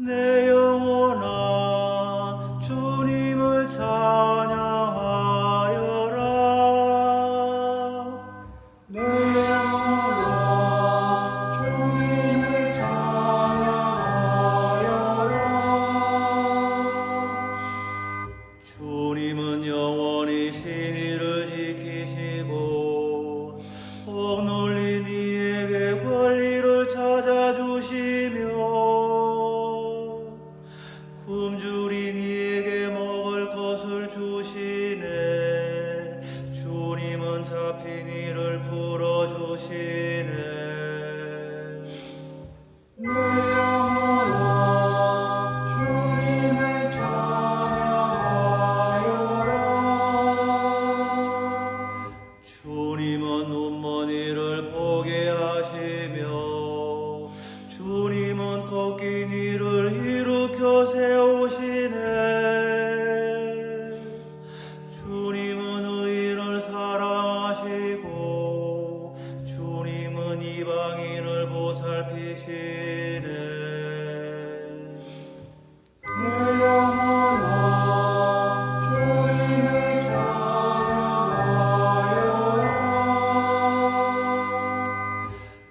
내 영혼아 주님을 찬양하여라. 주님은 영원히 신의를 지키시고 억눌린 이에게 권리를 찾아주시며 이를 풀어주시네 주님은 이를 일으켜 세우시 이방인을 보살피시네.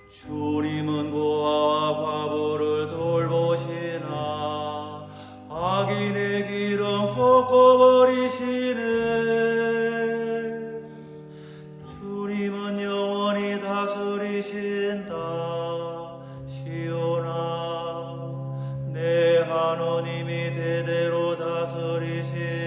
주님은 고아와 과부를 돌보시나. 악인의 길은 꺾어버리시네 하나님이 대대로 다스리시